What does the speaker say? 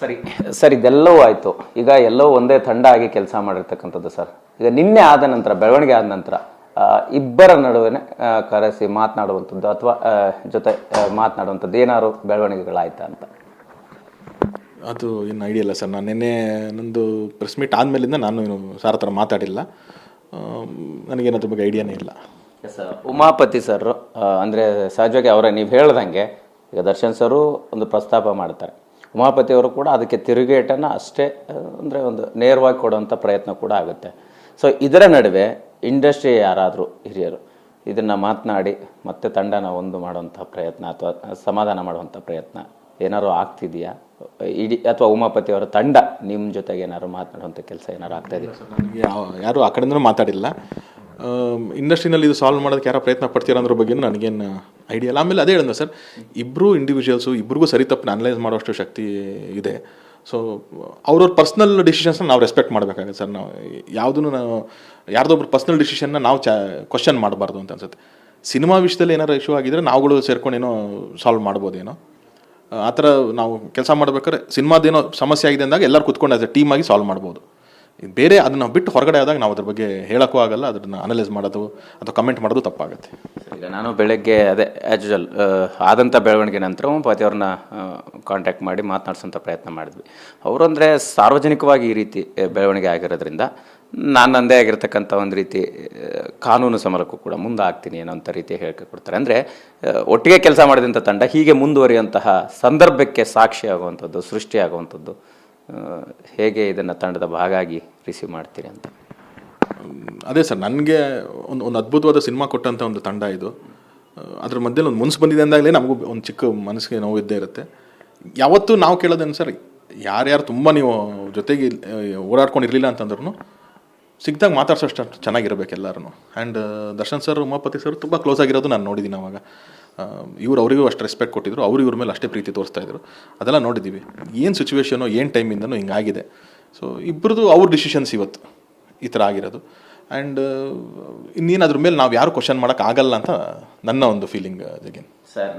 ಸರಿ. ಸರ್ ಇದೆಲ್ಲವೂ ಆಯಿತು. ಈಗ ಎಲ್ಲೋ ಒಂದೇ ತಂಡ ಆಗಿ ಕೆಲಸ ಮಾಡಿರ್ತಕ್ಕಂಥದ್ದು ಸರ್. ಈಗ ನಿನ್ನೆ ಆದ ನಂತರ ಬೆಳವಣಿಗೆ ಆದ ನಂತರ ಇಬ್ಬರ ನಡುವೆ ಕರೆಸಿ ಮಾತನಾಡುವಂಥದ್ದು ಅಥವಾ ಜೊತೆ ಮಾತನಾಡುವಂಥದ್ದು ಏನಾದ್ರು ಬೆಳವಣಿಗೆಗಳಾಯ್ತಾ ಅಂತ? ಅದು ಏನು ಐಡಿಯಾ ಇಲ್ಲ ಸರ್. ನಾನು ನಿನ್ನೆ ನಂದು ಪ್ರೆಸ್ ಮೀಟ್ ಆದಮೇಲಿಂದ ನಾನು ಸಾರ್ ಹತ್ರ ಮಾತಾಡಿಲ್ಲ. ನನಗೇನದ್ರ ನನಗೇನು ತುಂಬ ಬಗ್ಗೆ ಐಡಿಯಾನೇ ಇಲ್ಲ ಎಸ್ ಉಮಾಪತಿ ಸರ್ ಅಂದರೆ ಸಹಜವಾಗಿ ಅವರೇ ನೀವು ಹೇಳ್ದಂಗೆ ಈಗ ದರ್ಶನ್ ಸರು ಒಂದು ಪ್ರಸ್ತಾಪ ಮಾಡ್ತಾರೆ. ಉಮಾಪತಿ ಅವರು ಕೂಡ ಅದಕ್ಕೆ ತಿರುಗೇಟನ್ನು ಅಷ್ಟೇ ಅಂದರೆ ಒಂದು ನೇರವಾಗಿ ಕೊಡುವಂಥ ಪ್ರಯತ್ನ ಕೂಡ ಆಗುತ್ತೆ. ಸೊ ಇದರ ನಡುವೆ ಇಂಡಸ್ಟ್ರಿ ಯಾರಾದರೂ ಹಿರಿಯರು ಇದನ್ನು ಮಾತನಾಡಿ, ಮತ್ತೆ ತಂಡನ ಒಂದು ಮಾಡುವಂಥ ಪ್ರಯತ್ನ ಅಥವಾ ಸಮಾಧಾನ ಮಾಡುವಂಥ ಪ್ರಯತ್ನ ಏನಾದ್ರು ಆಗ್ತಿದೆಯಾ? ಇಡೀ ಅಥವಾ ಉಮಾಪತಿ ಅವರ ತಂಡ ನಿಮ್ಮ ಜೊತೆಗೆ ಏನಾದ್ರು ಮಾತನಾಡುವಂಥ ಕೆಲಸ ಏನಾದರೂ ಆಗ್ತಾ ಯಾರು ಆ ಕಡೆಯಿಂದ ಮಾತಾಡಿಲ್ಲ. ಇಂಡಸ್ಟ್ರಿನಲ್ಲಿ ಇದು ಸಾಲ್ವ್ ಮಾಡೋದಕ್ಕೆ ಯಾರೋ ಪ್ರಯತ್ನ ಪಡ್ತೀರಾ ಅನ್ನೋ ಬಗ್ಗೆ ನನಗೇನು ಐಡಿಯಾ ಇಲ್ಲ. ಆಮೇಲೆ ಅದೇ ಹೇಳಿದ್ನ ಸರ್ ಇಬ್ಬರು ಇಂಡಿವಿಜುವಲ್ಸು ಇಬ್ರಿಗೂ ಸರಿ ತಪ್ಪು ಅನಲೈಸ್ ಮಾಡೋಷ್ಟು ಶಕ್ತಿ ಇದೆ. ಸೊ ಅವ್ರವ್ರ ಪರ್ಸ್ನಲ್ ಡಿಸಿಷನ್ಸ್ನ ನಾವು ರೆಸ್ಪೆಕ್ಟ್ ಮಾಡಬೇಕಾಗುತ್ತೆ ಸರ್. ನಾವು ಯಾವುದನ್ನು ನಾವು, ಯಾರ್ದೊಬ್ರು ಪರ್ಸ್ನಲ್ ಡಿಸಿಷನ್ನ ನಾವು ಚಾ ಕ್ವಶನ್ ಮಾಡಬಾರ್ದು ಅಂತ ಅನ್ಸುತ್ತೆ. ಸಿನಿಮಾ ವಿಷಯದಲ್ಲಿ ಏನಾರು ಇಶ್ಯೂ ಆಗಿದ್ರೆ ನಾವುಗಳು ಸೇರ್ಕೊಂಡೇನೋ ಸಾಲ್ವ್ ಮಾಡ್ಬೋದೇನೋ. ಆ ಥರ ನಾವು ಕೆಲಸ ಮಾಡ್ಬೇಕಾದ್ರೆ ಸಿನಿಮಾದೇನೋ ಸಮಸ್ಯೆ ಆಗಿದೆ ಅಂದಾಗ ಎಲ್ಲರೂ ಕುತ್ಕೊಂಡು ಟೀಮ್ ಆಗಿ ಸಾಲ್ವ್ ಮಾಡ್ಬೋದು. ಇದು ಬೇರೆ ಅದನ್ನು ಬಿಟ್ಟು ಹೊರಗಡೆ ಆದಾಗ ನಾವು ಅದ್ರ ಬಗ್ಗೆ ಹೇಳೋಕ್ಕೂ ಆಗಲ್ಲ, ಅದನ್ನ ಅನಲೈಸ್ ಮಾಡೋದು ಅಥವಾ ಕಮೆಂಟ್ ಮಾಡೋದು ತಪ್ಪಾಗುತ್ತೆ. ಈಗ ನಾನು ಬೆಳಗ್ಗೆ ಅದೇ ಆ್ಯಸ್ ಯೂಶಲ್ ಆದಂಥ ಬೆಳವಣಿಗೆ ನಂತರ ಪತಿ ಅವ್ರನ್ನ ಕಾಂಟ್ಯಾಕ್ಟ್ ಮಾಡಿ ಮಾತನಾಡ್ಸೋಂಥ ಪ್ರಯತ್ನ ಮಾಡಿದ್ವಿ. ಅವರು ಅಂದರೆ ಸಾರ್ವಜನಿಕವಾಗಿ ಈ ರೀತಿ ಬೆಳವಣಿಗೆ ಆಗಿರೋದ್ರಿಂದ ನಾನು ನಂದೇ ಆಗಿರ್ತಕ್ಕಂಥ ಒಂದು ರೀತಿ ಕಾನೂನು ಸಮರಕ್ಕೂ ಕೂಡ ಮುಂದೆ ಆಗ್ತೀನಿ ಅಂತ ರೀತಿ ಹೇಳಿಕೆ ಕೊಡ್ತಾರೆ. ಅಂದರೆ ಒಟ್ಟಿಗೆ ಕೆಲಸ ಮಾಡಿದಂಥ ತಂಡ ಹೀಗೆ ಮುಂದುವರಿಯುವಂತಹ ಸಂದರ್ಭಕ್ಕೆ ಸಾಕ್ಷಿ ಆಗುವಂಥದ್ದು ಸೃಷ್ಟಿಯಾಗುವಂಥದ್ದು ಹೇಗೆ ಇದನ್ನು ತಂಡದ ಭಾಗ ಆಗಿ ರಿಸೀವ್ ಮಾಡ್ತೀರಿ ಅಂತ? ಅದೇ ಸರ್, ನನಗೆ ಒಂದು ಒಂದು ಅದ್ಭುತವಾದ ಸಿನಿಮಾ ಕೊಟ್ಟಂಥ ಒಂದು ತಂಡ ಇದು. ಅದ್ರ ಮಧ್ಯೆ ಒಂದು ಮುನ್ಸು ಬಂದಿದೆ ಅಂದಾಗಲೇ ನಮಗೂ ಒಂದು ಚಿಕ್ಕ ಮನಸ್ಸಿಗೆ ನೋವು ಇದ್ದೇ ಇರುತ್ತೆ. ಯಾವತ್ತೂ ನಾವು ಕೇಳೋದೇನು ಸರ್, ಯಾರ್ಯಾರು ತುಂಬ ನೀವು ಜೊತೆಗೆ ಓಡಾಡ್ಕೊಂಡಿರಲಿಲ್ಲ ಅಂತಂದ್ರೂ ಸಿಕ್ಕಿದಾಗ ಮಾತಾಡ್ಸೋಷ್ಟು ಚೆನ್ನಾಗಿರ್ಬೇಕು ಎಲ್ಲರೂ and Darshan sir, Umapathi sir ತುಂಬ ಕ್ಲೋಸ್ ಆಗಿರೋದು ನಾನು ನೋಡಿದ್ದೀನಿ ಅವಾಗ. ಇವ್ರು ಅವರಿಗೂ ಅಷ್ಟು ರೆಸ್ಪೆಕ್ಟ್ ಕೊಟ್ಟಿದ್ರು, ಅವರು ಇವ್ರ ಮೇಲೆ ಅಷ್ಟೇ ಪ್ರೀತಿ ತೋರಿಸ್ತಾ ಇದ್ರು. ಅದೆಲ್ಲ ನೋಡಿದ್ದೀವಿ. ಏನು ಸಿಚುವೇಶನು ಏನು ಟೈಮಿಂದನೂ ಹಿಂಗಾಗಿದೆ ಸೊ ಇಬ್ಬರದು ಅವ್ರ ಡಿಸಿಷನ್ಸ್ ಇವತ್ತು ಈ ಥರ ಆಗಿರೋದು. ಆ್ಯಂಡ್ ಇನ್ನೇನು ಅದ್ರ ಮೇಲೆ ನಾವು ಯಾರು ಕ್ವಶನ್ ಮಾಡೋಕ್ಕಾಗಲ್ಲ ಅಂತ ನನ್ನ ಒಂದು ಫೀಲಿಂಗ್ ಜಗನ್. ಸರ್